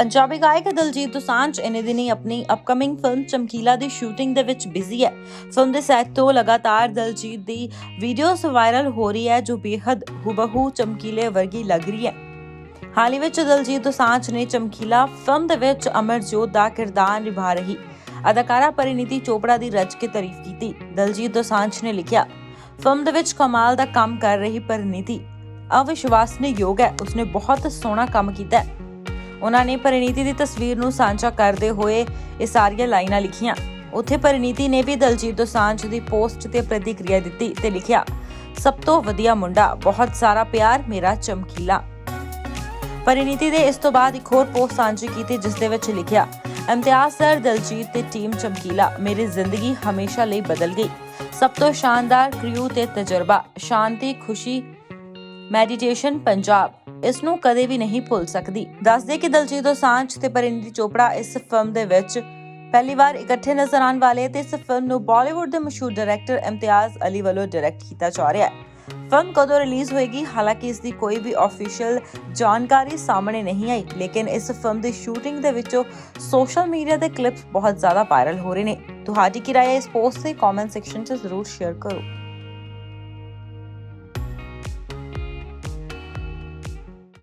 ਪੰਜਾਬੀ ਗਾਇਕ ਦਲਜੀਤ ਦੋਸਾਂਝ ਇਹਨੇ ਦਿਨੀ ਆਪਣੀ ਅਪਕਮਿੰਗ ਫਿਲਮ ਚਮਕੀਲਾ ਦੀ ਸ਼ੂਟਿੰਗ ਦੇ ਵਿੱਚ ਬਿਜ਼ੀ ਹੈ। ਫਿਲਮ ਦੇ ਸੈੱਟ ਤੋਂ ਲਗਾਤਾਰ ਦਲਜੀਤ ਦੀ ਵੀਡੀਓਜ਼ ਵਾਇਰਲ ਹੋ ਰਹੀ ਹੈ, ਜੋ ਬੇहद ਹੁਬਹੂ ਚਮਕੀਲੇ ਵਰਗੀ ਲੱਗ ਰਹੀ ਹੈ। ਹਾਲ ਹੀ ਵਿੱਚ ਦਲਜੀਤ ਦੋਸਾਂਝ ਨੇ ਚਮਕੀਲਾ ਫਿਲਮ ਦੇ ਵਿੱਚ ਅਮਰਜੋਤ ਦਾ ਕਿਰਦਾਰ ਨਿਭਾ ਰਹੀ। ਅਦਾਕਾਰਾ ਪਰਿਨੀਤੀ ਚੋਪੜਾ ਦੀ ਰੱਜ ਕੇ ਤਾਰੀਫ ਕੀਤੀ। ਦਲਜੀਤ ਦੋਸਾਂਝ ਨੇ ਲਿਖਿਆ ਫਿਲਮ ਦੇ ਵਿੱਚ ਕਮਾਲ ਦਾ ਕੰਮ ਕਰ ਰਹੀ ਪਰਿਨੀਤੀ। ਅਵਿਸ਼ਵਾਸਨਯੋਗ ਹੈ, ਉਸਨੇ ਬਹੁਤ ਸੋਹਣਾ ਕੰਮ ਕੀਤਾ ਹੈ। ਉਹਨਾਂ ਨੇ ਪਰਿਨੀਤੀ ਦੀ ਤਸਵੀਰ ਨੂੰ ਸਾਂਝਾ ਕਰਦੇ ਹੋਏ ਇਹ ਸਾਰੀਆਂ ਲਾਈਨਾਂ ਲਿਖੀਆਂ। ਉੱਥੇ ਪਰਿਨੀਤੀ ਨੇ ਵੀ ਦਲਜੀਤ ਦੋਸਾਂਝ ਦੀ ਪੋਸਟ ਤੇ ਪ੍ਰਤੀਕਿਰਿਆ ਦਿੱਤੀ ਤੇ ਲਿਖਿਆ, ਸਭ ਤੋਂ ਵਧੀਆ ਮੁੰਡਾ, ਬਹੁਤ ਸਾਰਾ ਪਿਆਰ, ਮੇਰਾ ਚਮਕੀਲਾ। ਪਰਿਨੀਤੀ ਦੇ ਇਸ ਤੋਂ ਬਾਅਦ ਇੱਕ ਹੋਰ ਪੋਸਟ ਸਾਂਝੀ ਕੀਤੀ, ਜਿਸ ਦੇ ਵਿੱਚ ਲਿਖਿਆ, ਇਮਤਿਆਜ਼ ਸਰ, ਦਲਜੀਤ ਤੇ ਟੀਮ ਚਮਕੀਲਾ, ਮੇਰੀ ਜ਼ਿੰਦਗੀ ਹਮੇਸ਼ਾ ਲਈ ਬਦਲ ਗਈ। ਸਭ ਤੋਂ ਸ਼ਾਨਦਾਰ ਕ੍ਰਿਊ ਤੇ ਤਜਰਬਾ, ਸ਼ਾਂਤੀ, ਖੁਸ਼ੀ ਮੈਡੀਟੇਸ਼ਨ ਪੰਜਾਬ। ਇਸ ਨੂੰ ਕਦੇ ਵੀ ਨਹੀਂ ਭੁੱਲ ਸਕਦੀ। ਦੱਸਦੇ ਕਿ ਦਲਜੀਤ ਦੋਸਾਂਝ ਤੇ ਪਰਿਨੀਤੀ ਚੋਪੜਾ ਇਸ ਫਿਲਮ ਦੇ ਵਿੱਚ ਪਹਿਲੀ ਵਾਰ ਇਕੱਠੇ ਨਜ਼ਰ ਆਉਣ ਵਾਲੇ ਤੇ ਇਸ ਫਿਲਮ ਨੂੰ ਬਾਲੀਵੁੱਡ ਦੇ ਮਸ਼ਹੂਰ ਡਾਇਰੈਕਟਰ ਇਮਤਿਆਜ਼ ਅਲੀ ਵੱਲੋਂ ਡਾਇਰੈਕਟ ਕੀਤਾ ਜਾ ਰਿਹਾ ਹੈ। ਫਿਲਮ ਕਦੋਂ ਰਿਲੀਜ਼ ਹੋਏਗੀ? ਹਾਲਾਂਕਿ ਇਸ ਦੀ ਕੋਈ ਵੀ ਅਫੀਸ਼ੀਅਲ ਜਾਣਕਾਰੀ ਸਾਹਮਣੇ ਨਹੀਂ ਆਈ, ਲੇਕਿਨ ਇਸ ਫਿਲਮ ਦੀ ਸ਼ੂਟਿੰਗ ਦੇ ਵਿੱਚੋਂ ਸੋਸ਼ਲ ਮੀਡੀਆ ਦੇ ਕਲਿੱਪਸ ਬਹੁਤ ਜ਼ਿਆਦਾ ਵਾਇਰਲ ਹੋ ਰਹੇ ਨੇ। ਤੁਹਾਡੀ ਕੀ ਰਾਏ ਇਸ ਪੋਸਟ ਤੇ ਕਮੈਂਟ ਸੈਕਸ਼ਨ 'ਚ ਜ਼ਰੂਰ ਸ਼ੇਅਰ ਕਰੋ।